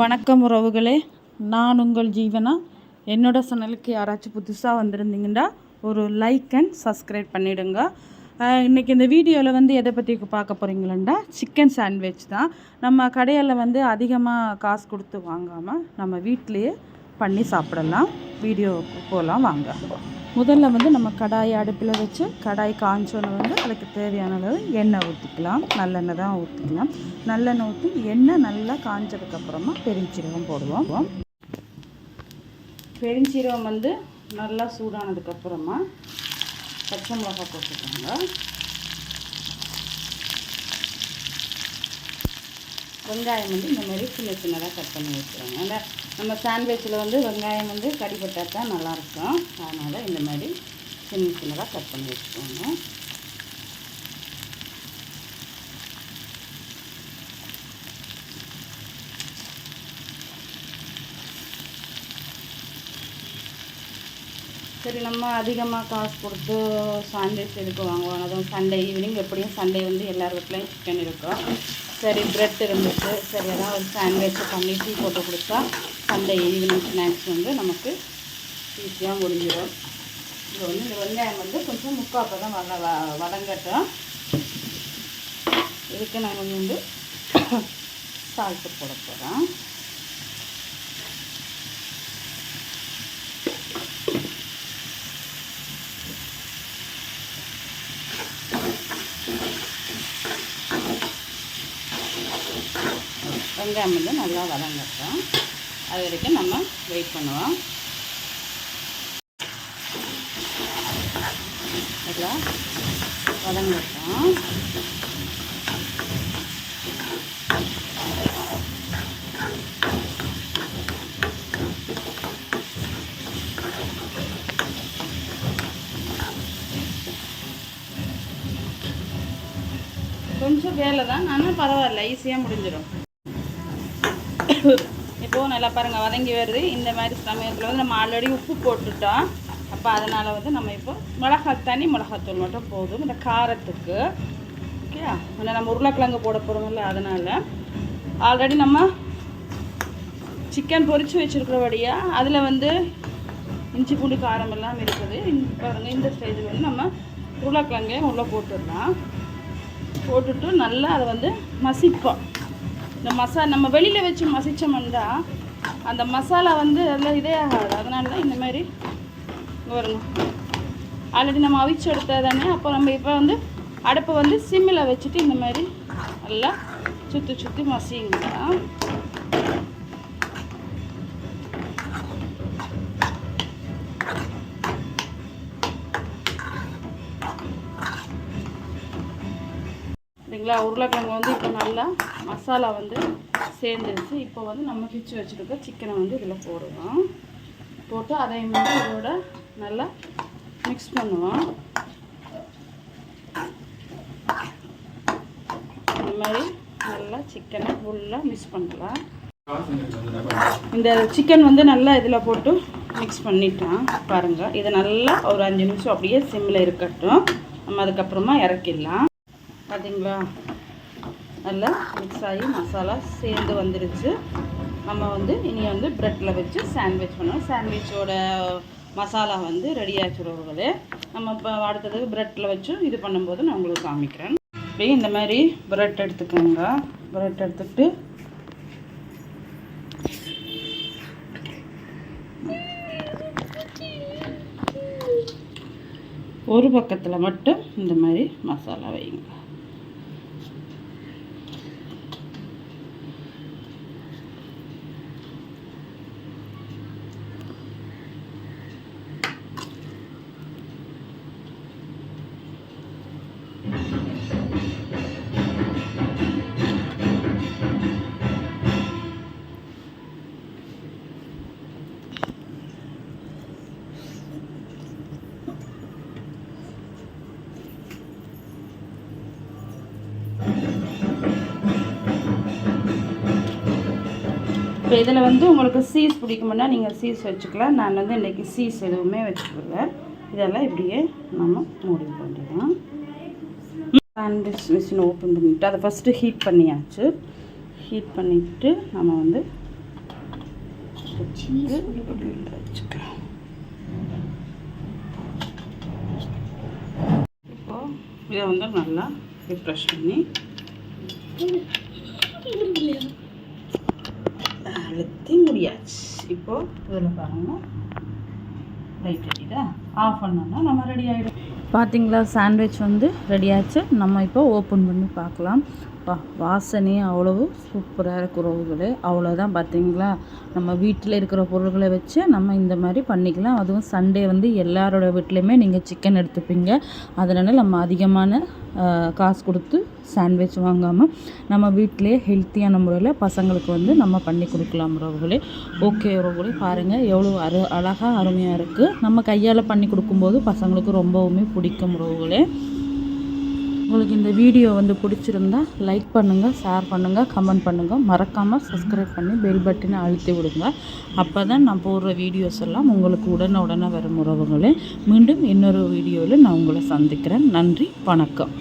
வணக்கம் உறவுகளே. நான் உங்கள் ஜீவனா? என்னோட சேனலுக்கு யாராச்சும் புதுசாக வந்திருந்தீங்கன்னா ஒரு லைக் அண்ட் சப்ஸ்கிரைப் பண்ணிவிடுங்க இன்றைக்கி இந்த வீடியோவில் வந்து எதை பற்றி பார்க்க போகிறீங்களா சிக்கன் சாண்ட்விச் தான். நம்ம கடையில் வந்து அதிகமாக காசு கொடுத்து வாங்காமல் நம்ம வீட்டிலையே பண்ணி சாப்பிடலாம். வீடியோவுக்கு போகலாம் வாங்க. முதல்ல வந்து நம்ம கடாயை அடுப்பில் வச்சு கடாய் காஞ்சோன்னு வந்து அதுக்கு தேவையான அளவு எண்ணெய் ஊற்றிக்கலாம். நல்லெண்ணெய் தான் ஊற்றிக்கலாம். நல்லெண்ணெய் ஊற்றி எண்ணெய் நல்லா காஞ்சதுக்கப்புறமா பெருஞ்சீரகம் போடுவோம். பெருஞ்சீரகம் வந்து நல்லா சூடானதுக்கப்புறமா பச்சை மிளகாய் போட்டுக்கோங்க. வெங்காயம் வந்து இந்த மாதிரி சின்ன சின்னதாக கட் பண்ணி வச்சுருவாங்க நம்ம சாண்ட்விச்சில் வந்து வெங்காயம் வந்து கடிப்பட்டால் தான் நல்லாயிருக்கும். அதனால் இந்த மாதிரி சின்ன சின்னதாக கட் பண்ணி வச்சுக்கோங்க. சரி நம்ம அதிகமாக காசு கொடுத்து சாண்ட்விச் எதுக்கு வாங்குவோம்? அதுவும் சண்டே ஈவினிங் எப்படியும் சண்டே வந்து எல்லார் வீட்லேயும் சிக்கன் இருக்கும். சரி ப்ரெட் இருந்துச்சு. சரி அதான் ஒரு சாண்ட்விச் பண்ணி டீ போட்டு கொடுத்தா அந்த ஈவினிங் ஸ்நாக்ஸ் வந்து நமக்கு ஈஸியாக முடிஞ்சிடும். இது வந்து இந்த வெங்காயம் வந்து கொஞ்சம் முக்கால் தான் வத வ- வதங்கட்டும். இதுக்கு நான் வந்து சால்ட்டு போட போகிறேன் வெங்காயம் வந்து நல்லா வதங்கட்டும் அது வரைக்கும் நம்ம வெயிட் பண்ணுவோம் நல்லா வதங்கட்டும் கொஞ்சம் வேலை தான் ஆனால் பரவாயில்ல ஈஸியாக முடிஞ்சிடும். இப்போது நல்லா பாருங்கள் வதங்கி வருது. இந்த மாதிரி சமயத்தில் வந்து நம்ம ஆல்ரெடி உப்பு போட்டுட்டோம். அப்போ அதனால் வந்து நம்ம இப்போ மிளகாய் தனி மிளகாத்தூள் மட்டும் போதும். இந்த காரத்துக்கு. ஓகே ஆனால் நம்ம உருளைக்கிழங்கு போட போகிறோம்ல அதனால். ஆல்ரெடி நம்ம சிக்கன் பொரிச்சு வச்சுருக்கிறபடியாக அதில் வந்து இஞ்சி பூண்டு காரம் எல்லாம் இருக்குது. பாருங்கள் இந்த ஸ்டேஜில் வந்து நம்ம உருளைக்கிழங்கையும் உள்ளே போட்டுடலாம். போட்டுட்டு நல்லா அதை வந்து மசிப்போம். இந்த மசா நம்ம வெளியில் வச்சு மசித்தோம்னா அந்த மசாலா வந்து அதில் இதே ஆகாது அதனால தான் இந்த மாதிரி வரணும் ஆல்ரெடி நம்ம அவிச்சு எடுத்தது தானே அப்போ நம்ம இப்போ வந்து அடுப்பை வந்து சிம்மில் வச்சுட்டு இந்த மாதிரி நல்லா சுற்றி சுற்றி மசிங்க சரிங்களா? உருளைக்கிழங்கு வந்து இப்போ நல்லா மசாலா வந்து சேர்ந்துருச்சு. இப்போ வந்து நம்ம பிச்சு வச்சுருக்க சிக்கனை வந்து இதில் போடுவோம் போட்டு அதை வந்து இதோட நல்லா மிக்ஸ் பண்ணுவோம் இந்த மாதிரி நல்லா சிக்கனை ஃபுல்லாக மிக்ஸ் பண்ணலாம். இந்த சிக்கன் வந்து நல்லா இதில் போட்டு மிக்ஸ் பண்ணிட்டான். பாருங்கள் இதை நல்லா ஒரு அஞ்சு நிமிஷம் அப்படியே சிம்மில் இருக்கட்டும். நம்ம அதுக்கப்புறமா இறக்கிடலாம். பார்த்தீங்களா நல்லா மிக்ஸ் ஆகி மசாலா சேர்ந்து வந்துருச்சு. நம்ம வந்து இனி வந்து ப்ரெட்டில் வச்சு சாண்ட்விச் பண்ணுவோம் சாண்ட்விச்சோட மசாலா வந்து ரெடி ஆச்சுருவர்களே நம்ம இப்போ அடுத்தது ப்ரெட்டில் வச்சு இது பண்ணும்போது நான் உங்களுக்கு காமிக்கிறேன். அப்படியே இந்த மாதிரி ப்ரெட் எடுத்துக்கோங்க. ப்ரெட் எடுத்துக்கிட்டு ஒரு பக்கத்தில் மட்டும் இந்த மாதிரி மசாலா வைங்க. இப்போ இதில் வந்து உங்களுக்கு சீஸ் பிடிக்கும்னா நீங்கள் சீஸ் வச்சுக்கலாம். நான் வந்து இன்றைக்கி சீஸ் எதுவுமே வச்சுக்கல. இதெல்லாம் இப்படியே நம்ம மூடி பண்ணிடலாம். சாண்ட்விச் மிஷின் ஓப்பன் பண்ணிவிட்டு அதை ஃபஸ்ட்டு ஹீட் பண்ணியாச்சு. ஹீட் பண்ணிவிட்டு நம்ம வந்து வச்சுக்கலாம். இப்போ இதை வந்து நல்லா ரிஃப்ரெஷ் பண்ணி அழுத்தி முடியாச்சு. இப்போது இதில் பாருங்கள் லைட் ரெடிதா ஆஃப் பண்ணோம்னா நம்ம ரெடி ஆகிடும் பார்த்தீங்களா சாண்ட்விச் வந்து ரெடி ஆச்சு. நம்ம இப்போ ஓப்பன் பண்ணி பார்க்கலாம். அப்பா வாசனையே அவ்வளவு சூப்பராக இருக்கும் உறவுகளே அவ்வளோதான் பார்த்தீங்களா நம்ம வீட்டில் இருக்கிற பொருள்களை வச்சு நம்ம இந்த மாதிரி பண்ணிக்கலாம். அதுவும் சண்டே வந்து எல்லாரோட வீட்லேயுமே நீங்கள் சிக்கன் எடுத்துப்பீங்க. அதனால் நம்ம அதிகமான காசு கொடுத்து சாண்ட்விச் வாங்காமல் நம்ம வீட்டிலேயே ஹெல்த்தியான முறையில் பசங்களுக்கு வந்து நம்ம பண்ணி கொடுக்கலாம் உறவுகளே. ஓகே உறவுகளே பாருங்கள் எவ்வளோ அரு அழகாக அருமையாக இருக்குது நம்ம கையால் பண்ணி கொடுக்கும்போது பசங்களுக்கு ரொம்பவுமே பிடிக்கும் உறவுகளே. உங்களுக்கு இந்த வீடியோ வந்து பிடிச்சிருந்தா லைக் பண்ணுங்கள் ஷேர் பண்ணுங்கள் கமெண்ட் பண்ணுங்கள் மறக்காமல் சப்ஸ்கிரைப் பண்ணி பெல் பட்டனை அழுத்தி விடுங்க. அப்போ தான் நான் போடுற வீடியோஸ் எல்லாம் உங்களுக்கு உடனே உடனே வரும் உறவுகளே. மீண்டும் இன்னொரு வீடியோவில் நான் உங்களை சந்திக்கிறேன். நன்றி வணக்கம்.